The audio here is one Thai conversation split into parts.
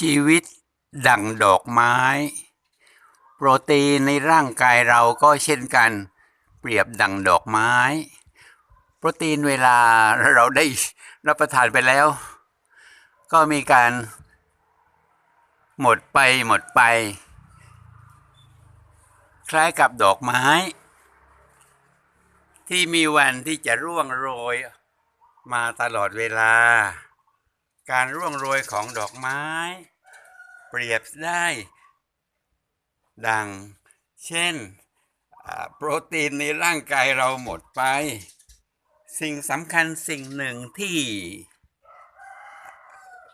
ชีวิตดั่งดอกไม้ โปรตีนในร่างกายเราก็เช่นกัน เปรียบดั่งดอกไม้ โปรตีนเวลาเราได้รับประทานไปแล้ว ก็มีการหมดไปหมดไป คล้ายกับดอกไม้ ที่มีวันที่จะร่วงโรยมาตลอดเวลา การร่วงโรยของดอกไม้ เปรียบได้ ดัง เช่น โปรตีนในร่างกายเราหมดไป สิ่งสำคัญสิ่งหนึ่งที่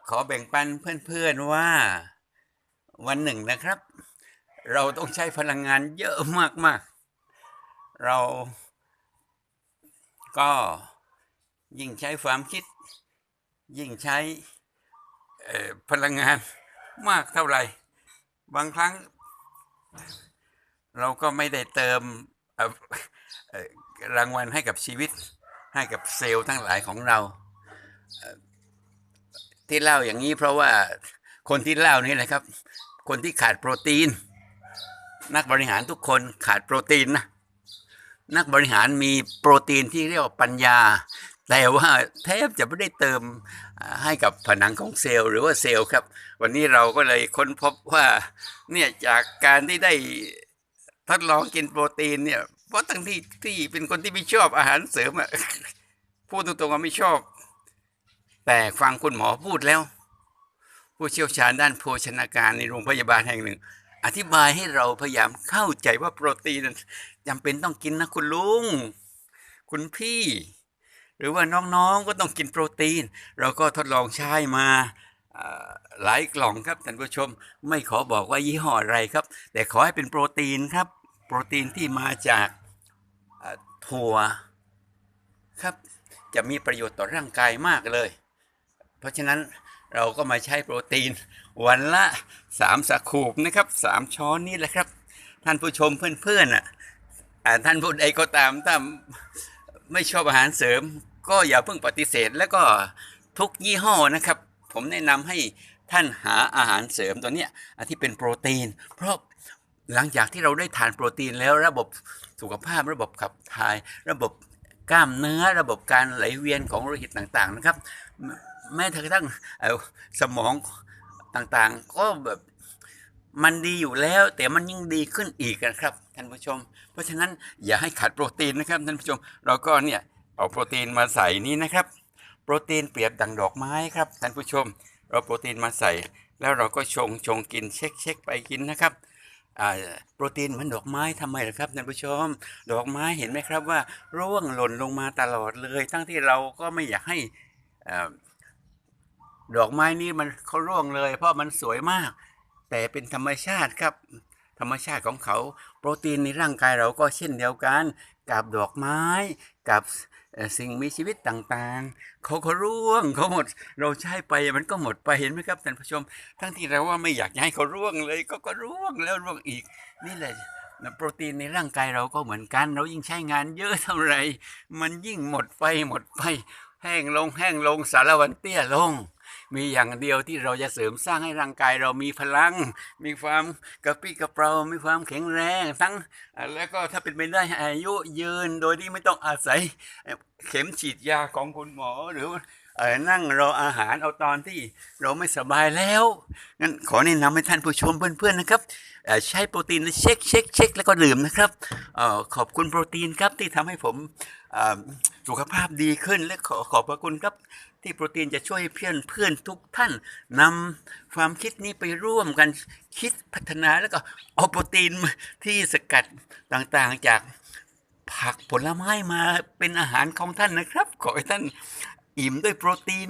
ขอแบ่งปันเพื่อนๆว่าวันหนึ่งนะครับ เราต้องใช้พลังงานเยอะมากๆ เราก็ยิ่งใช้ความคิด ยิ่งใช้ พลังงานมากเท่าไหร่ บางครั้ง เราก็ไม่ได้เติมรางวัลให้กับชีวิต ให้กับเซลล์ทั้งหลายของเรา ที่เล่าอย่างนี้เพราะว่าคนที่เล่านี่แหละครับ คนที่ขาดโปรตีน นักบริหารทุกคนขาดโปรตีนนะนักบริหารมีโปรตีนที่เรียกว่าปัญญา แต่ว่าแทบจะไม่ได้เติม ให้กับผนังของเซลล์หรือว่าเซลล์ครับ วันนี้เราก็เลยค้นพบว่าเนี่ยจากการที่ได้ทดลองกินโปรตีนเนี่ยเพราะทั้งที่ที่เป็นคนที่ไม่ชอบอาหารเสริมอะพูดตรงๆว่าไม่ชอบ แต่ฟังคุณหมอพูดแล้ว ผู้เชี่ยวชาญด้านโภชนาการในโรงพยาบาลแห่งหนึ่ง อธิบายให้เราพยายามเข้าใจว่าโปรตีนนั้นจำเป็นต้องกินนะคุณลุง คุณพี่ หรือว่าน้องๆก็ต้องกินโปรตีน เราก็ทดลองใช้มาหลายกล่องครับท่านผู้ชม ไม่ขอบอกว่ายี่ห้ออะไรครับ แต่ขอให้เป็นโปรตีนครับ โปรตีนที่มาจากถั่วครับ จะมีประโยชน์ต่อร่างกายมากเลย เพราะฉะนั้นเราก็มาใช้โปรตีน วันละสามสกูปนะครับสามช้อนนี่แหละครับ ท่านผู้ชมเพื่อนๆอะท่านผู้ใดก็ตามถ้า ไม่ชอบอาหารเสริม ก็อย่าเพิ่งปฏิเสธ แล้วก็ทุกยี่ห้อนะครับ ผมแนะนำให้ท่านหาอาหารเสริมตัวเนี้ยที่เป็นโปรตีน เพราะหลังจากที่เราได้ทานโปรตีนแล้วระบบสุขภาพระบบขับถ่าย ระบบกล้ามเนื้อระบบการไหลเวียนของโลหิตต่างๆนะครับ แม้กระทั่งสมองต่างๆ ก็แบบ มันดีอยู่แล้ว แต่มันยิ่งดีขึ้นอีกนะครับท่านผู้ชม เพราะฉะนั้นอย่าให้ขาดโปรตีนนะครับท่านผู้ชม เราก็เนี่ยเอาโปรตีนมาใส่นี้นะครับ โปรตีนเปรียบดังดอกไม้ครับท่านผู้ชม เราโปรตีนมาใส่ แล้วเราก็ชงชงกินเช็คเช็คไปกินนะครับโปรตีนเหมือนดอกไม้ทำไมล่ะครับท่านผู้ชม ดอกไม้เห็นไหมครับว่า ร่วงหล่นลงมาตลอดเลย ทั้งที่เราก็ไม่อยากให้อดอกไม้นี้มันเขาร่วงเลย เพราะมันสวยมาก แต่เป็นธรรมชาติครับ ธรรมชาติของเขา โปรตีนในร่างกายเราก็เช่นเดียวกัน กับดอกไม้ กับสิ่งมีชีวิตต่างๆ เขาก็ร่วงเขาหมด เราใช้ไปมันก็หมดไปเห็นไหมครับท่านผู้ชม ทั้งที่เราว่าไม่อยากให้เขาร่วงเลยก็ก็ร่วงแล้วร่วงอีก นี่แหละโปรตีนในร่างกายเราก็เหมือนกัน เรายิ่งใช้งานเยอะเท่าไหร่ มันยิ่งหมดไปหมดไป แห้งลงแห้งลงสารวันเตี้ยลง มีอย่างเดียวที่เราจะเสริมสร้างให้ร่างกายเรามีพลัง มีความกระปรี้กระเปร่ามีความแข็งแรงทั้งแล้วก็ถ้าเป็นไปได้อายุยืนโดยที่ไม่ต้องอาศัย เข็มฉีดยาของคุณหมอหรือ เออนั่งรออาหารเอาตอนที่เราไม่สบายแล้วงั้นขอแนะนำให้ท่านผู้ชมเพื่อนๆนะครับเอ่อใช้โปรตีนเช็คเช็คเช็คแล้วก็ดื่มนะครับเออขอบคุณโปรตีนครับที่ทำให้ผมอ่าสุขภาพดีขึ้นและขอขอบพระคุณครับ ที่โปรตีนจะช่วยเพื่อนเพื่อนทุกท่านนำความคิดนี้ไปร่วมกันคิดพัฒนาแล้วก็เอาโปรตีนที่สกัดต่างๆจาก ผักผลไม้มาเป็นอาหารของท่านนะครับ ขอให้ท่าน อิ่มด้วยโปรตีน